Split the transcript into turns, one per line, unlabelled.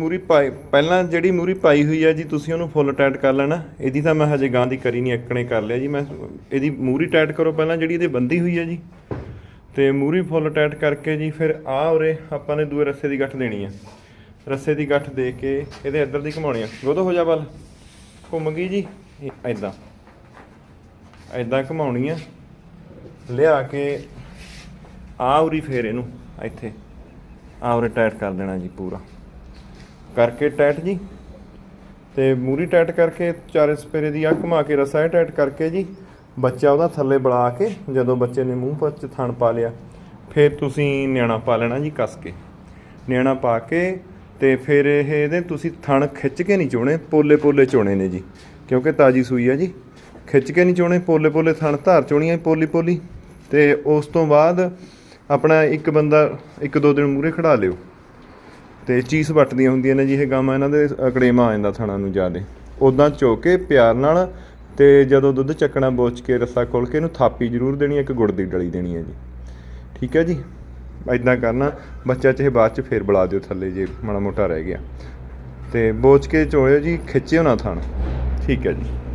ਮੂਰੀ ਪਾਈ, ਪਹਿਲਾਂ ਜਿਹੜੀ ਮੂਰੀ ਪਾਈ ਹੋਈ ਹੈ ਜੀ, ਤੁਸੀਂ ਉਹਨੂੰ ਫੁੱਲ ਟਾਈਟ ਕਰ ਲੈਣਾ। ਇਹਦੀ ਤਾਂ ਮੈਂ ਹਜੇ ਗਾਂ ਦੀ ਕਰੀ ਨਹੀਂ, ਅੱਕਣੇ ਕਰ ਲਿਆ ਜੀ। ਮੈਂ ਇਹਦੀ ਮੂਰੀ ਟਾਈਟ ਕਰੋ ਪਹਿਲਾਂ, ਜਿਹੜੀ ਇਹਦੇ ਬੰਦੀ ਹੋਈ ਹੈ ਜੀ। ਤੇ ਮੂਰੀ ਫੁੱਲ ਟਾਈਟ ਕਰਕੇ ਜੀ, ਫਿਰ ਆ ਉਰੇ ਆਪਾਂ ਨੇ ਦੂਏ ਰੱਸੇ ਦੀ ਗੱਠ ਦੇਣੀ ਆ। ਰੱਸੇ ਦੀ ਗੱਠ ਦੇ ਕੇ ਇਹਦੇ ਇੱਧਰ ਦੀ ਘਮਾਉਣੀ ਆ। ਗੋਦੋ ਹੋ ਜਾ ਬਲ ਘੁੰਮ ਗਈ ਜੀ? ਐਦਾਂ ਐਦਾਂ ਘੁਮਾਉਣੀ ਆ। ਲਿਆ ਕੇ ਆ ਉਰੀ ਫੇਰ ਇਹਨੂੰ, ਇੱਥੇ। ਆ ਉਰੇ ਟਾਈਟ ਕਰ ਦੇਣਾ ਜੀ ਪੂਰਾ। ਕਰਕੇ ਟਾਈਟ ਜੀ। ਤੇ ਮੂਰੀ ਟਾਈਟ ਕਰਕੇ ਚਾਰੇ ਸਪੇਰੇ ਦੀ ਆ ਘੁਮਾ ਕੇ ਰਸਾ ਟਾਈਟ ਕਰਕੇ ਜੀ। ਬੱਚਾ ਉਹਦਾ ਥੱਲੇ ਬੁਲਾ ਕੇ ਜਦੋਂ ਬੱਚੇ ਨੇ ਮੂੰਹ ਪਰ ਚ ਥਣ ਪਾ ਲਿਆ, ਫਿਰ ਤੁਸੀਂ ਨਿਆਣਾ ਪਾ ਲੈਣਾ ਜੀ ਕੱਸ ਕੇ। ਨਿਆਣਾ ਪਾ ਕੇ ਤੇ ਫਿਰ ਇਹ ਇਹਦੇ ਤੁਸੀਂ ਥਣ ਖਿੱਚ ਕੇ ਨਹੀਂ ਚੋਣੇ, ਪੋਲੇ ਪੋਲੇ ਚੋਣੇ ਨੇ ਜੀ। ਕਿਉਂਕਿ ਤਾਜੀ ਸੂਈ ਆ ਜੀ। ਖਿੱਚ ਕੇ ਨਹੀਂ ਚੋਣੇ, ਪੋਲੇ ਪੋਲੇ ਥਣ ਧਾਰ ਚੋਣੀਆਂ ਪੋਲੀ ਪੋਲੀ। ਤੇ ਉਸ ਤੋਂ ਬਾਅਦ ਆਪਣਾ ਇੱਕ ਬੰਦਾ ਇੱਕ ਦੋ ਦਿਨ ਮੂਰੇ ਖੜਾ ਲਿਓ। ਤੇ ਚੀਸ ਵੱਟਦੀਆਂ ਹੁੰਦੀਆਂ ਨੇ ਜੀ ਇਹ ਗਾਵਾਂ, ਇਹਨਾਂ ਦੇ ਅਕੜੇਮਾ ਆ ਜਾਂਦਾ ਥਣਾ ਨੂੰ ਜਿਆਦੇ। ਉਦਾਂ ਚੋ ਕੇ ਪਿਆਰ ਨਾਲ ਤੇ ਜਦੋਂ ਦੁੱਧ ਚੱਕਣਾ ਬੋਚ ਕੇ ਰੱਸਾ ਖੋਲ ਕੇ ਇਹਨੂੰ ਥਾਪੀ ਜ਼ਰੂਰ ਦੇਣੀ ਹੈ ਇੱਕ ਗੁੜ ਦੀ ਡਲੀ ਦੇਣੀ ਹੈ ਜੀ। ਠੀਕ ਹੈ ਜੀ? ਐਦਾਂ ਕਰਨਾ, ਬੱਚਾ ਚਾਹੇ ਬਾਅਦ ਚ ਫੇਰ ਬੁਲਾ ਦਿਓ ਥੱਲੇ ਜੇ ਮਾੜਾ ਮੋਟਾ ਰਹਿ ਗਿਆ। ਤੇ ਬੋਚ ਕੇ ਚੋਇਓ ਜੀ, ਖਿੱਚਿਓ ਨਾ ਥਣ। ਠੀਕ ਹੈ ਜੀ।